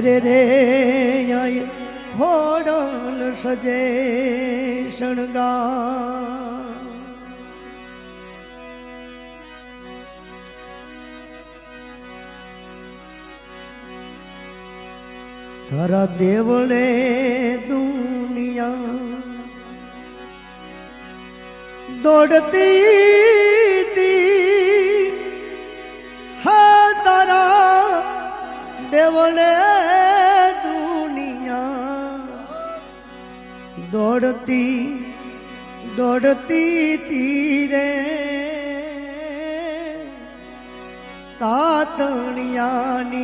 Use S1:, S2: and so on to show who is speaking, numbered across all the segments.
S1: હરે રે હોડલ સજે શણગા તારા દેવળે દુનિયા દોડતી તી હા તારા દેવળે દોડતી દોડતી તીરે તાતણિયાની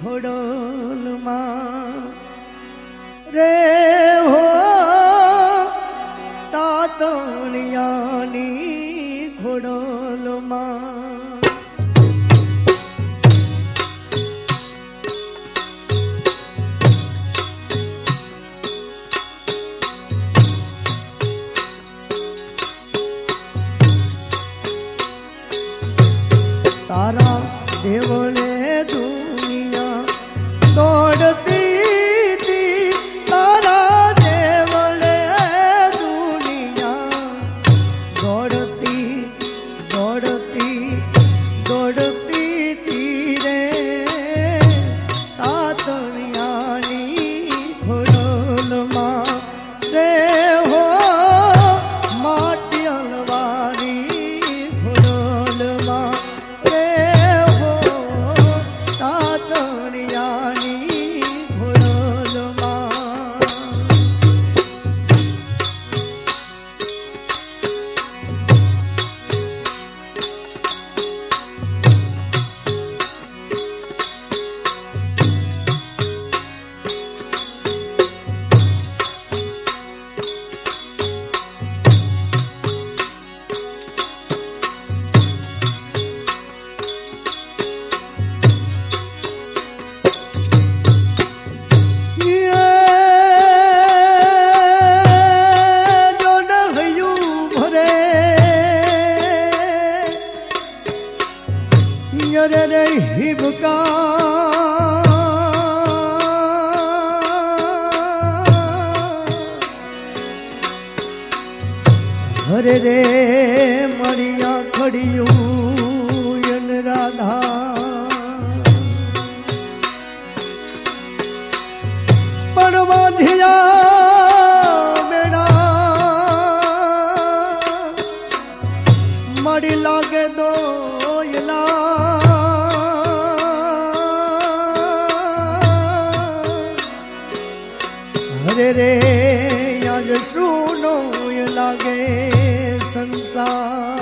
S1: ખોડલમાં રે હો તાતણિયાની ખોડલમાં હરે રે મળિયા ખડિયું. હરે રે આજ સુનો લાગે સંસાર?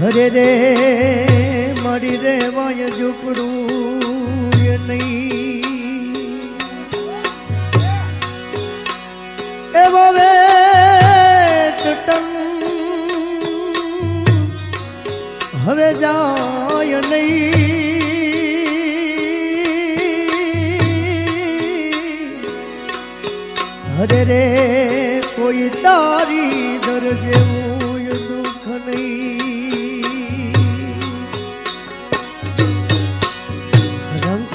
S1: હરે રે મારી રે વાય ઝૂપડું, એ નહીં. એવો હવે જાય નહીં. હરે રે કોઈ તારી દર જેવું દુઃખ નહીં.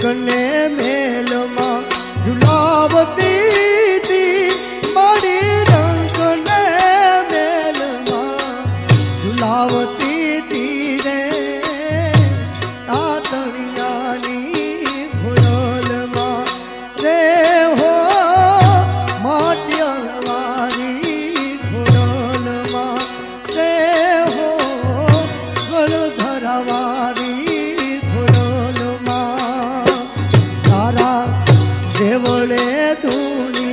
S1: गले में દેવળે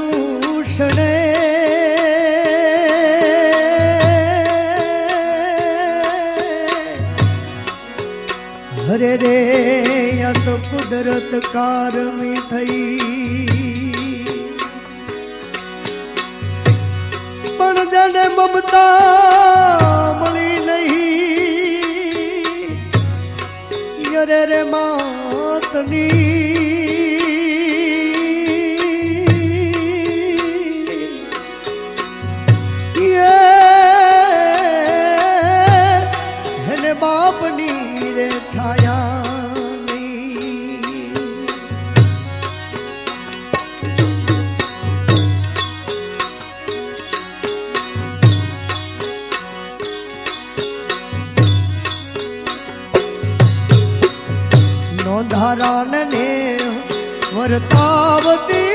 S1: જનરૂષણે હરે રે યા તો કુદરત કારમી થઈ. પણ જાણે મમતા મળી નહીં, યરે રે માતની નોંધારાને વર્તાવતી